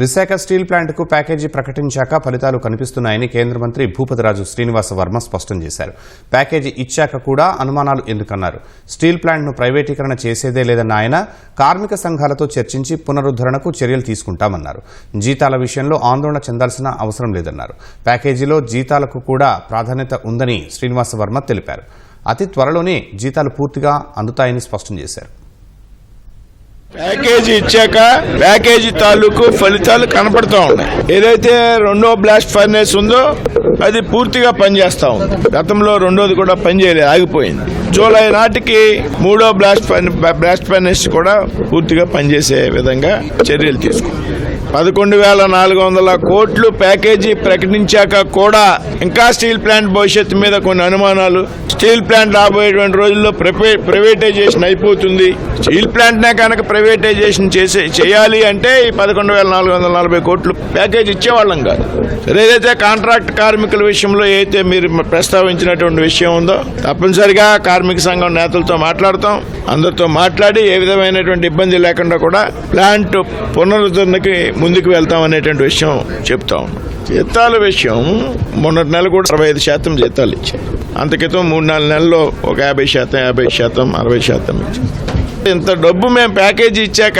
Visakha steel ప్లాంట్కు package ప్రకటించాక ఫలితాలు కనిపిస్తున్నాయని కేంద్ర మంత్రి భూపతిరాజు శ్రీనివాస వర్మ స్పష్టం చేశారు. ప్యాకేజీ ఇచ్చాక కూడా అనుమానాలు ఎందుకన్నారు? స్టీల్ ప్లాంట్ను ప్రైవేటీకరణ చేసేదే లేదన్న ఆయన కార్మిక సంఘాలతో చర్చించి పునరుద్ధరణకు చర్యలు తీసుకుంటామన్నారు. జీతాల విషయంలో ఆందోళన చెందాల్సిన అవసరం లేదన్నారు. ప్యాకేజీలో జీతాలకు కూడా ప్రాధాన్యత ఉందని శ్రీనివాస వర్మ తెలిపారు. అతి త్వరలోనే జీతాలు పూర్తిగా అందుతాయని స్పష్టం చేశారు. ప్యాకేజీ ఇచ్చాక ప్యాకేజీ తాలూకు ఫలితాలు కనపడతా ఉన్నాయి. ఏదైతే రెండో బ్లాస్ట్ ఫర్నేస్ ఉందో అది పూర్తిగా పనిచేస్తా ఉంది. గతంలో రెండోది కూడా పనిచేయలేదు ఆగిపోయింది. జూలై నాటికి మూడో బ్లాస్ట్ బ్లాస్ట్ ఫర్నేస్ కూడా పూర్తిగా పనిచేసే విధంగా చర్యలు తీసుకుంది. పదకొండు వేల నాలుగు వందల కోట్లు ప్యాకేజీ ప్రకటించాక కూడా ఇంకా స్టీల్ ప్లాంట్ భవిష్యత్తు మీద కొన్ని అనుమానాలు. స్టీల్ ప్లాంట్ రాబోయేటువంటి రోజుల్లో ప్రైవేటైజేషన్ అయిపోతుంది. స్టీల్ ప్లాంట్ నే కనుక ప్రైవేటైజేషన్ చేసే చేయాలి అంటే ఈ పదకొండు వేల నాలుగు వందల నలభై కోట్లు ప్యాకేజ్ ఇచ్చేవాళ్ళం కాదు. ఏదైతే కాంట్రాక్ట్ కార్మికుల విషయంలో అయితే మీరు ప్రస్తావించినటువంటి విషయం ఉందో తప్పనిసరిగా కార్మిక సంఘం నేతలతో మాట్లాడతాం. అందరితో మాట్లాడి ఏ విధమైనటువంటి ఇబ్బంది లేకుండా కూడా ప్లాంట్ పునరుద్ధరణకి ముందుకు వెళ్తాం అనేటువంటి విషయం చెప్తా ఉన్నాం. జీతాల విషయం మొన్నటి నెల కూడా అరవై ఐదు శాతం జీతాలు ఇచ్చారు. అంత క్రితం మూడు నాలుగు నెలల్లో ఒక యాభై శాతం యాభై శాతం అరవై శాతం ఇంత డబ్బు మేము ప్యాకేజీ ఇచ్చాక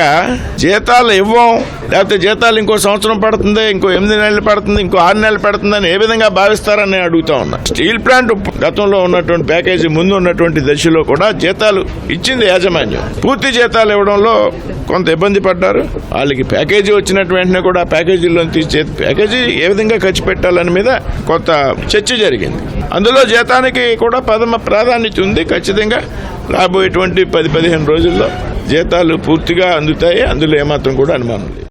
జీతాలు ఇవ్వం. లేకపోతే జీతాలు ఇంకో సంవత్సరం పడుతుంది ఇంకో ఎనిమిది నెలలు పడుతుంది ఇంకో ఆరు నెలలు పడుతుందని ఏ విధంగా భావిస్తారని నేను అడుగుతా ఉన్నా. స్టీల్ ప్లాంట్ గతంలో ఉన్నటువంటి ప్యాకేజీ ముందు ఉన్నటువంటి దశలో కూడా జీతాలు ఇచ్చింది యాజమాన్యం. పూర్తి జీతాలు ఇవ్వడంలో కొంత ఇబ్బంది పడ్డారు. వాళ్ళకి ప్యాకేజీ వచ్చినట్టు వెంటనే కూడా ప్యాకేజీలో తీసే ప్యాకేజీ ఏ విధంగా ఖర్చు పెట్టాలని మీద కొంత చర్చ జరిగింది. అందులో జీతానికి కూడా ప్రథమ ప్రాధాన్యత ఉంది. ఖచ్చితంగా రాబోయేటువంటి పది పదిహేను రోజుల్లో జీతాలు పూర్తిగా అందుతాయి. అందులో ఏమాత్రం కూడా అనుమానం లేదు.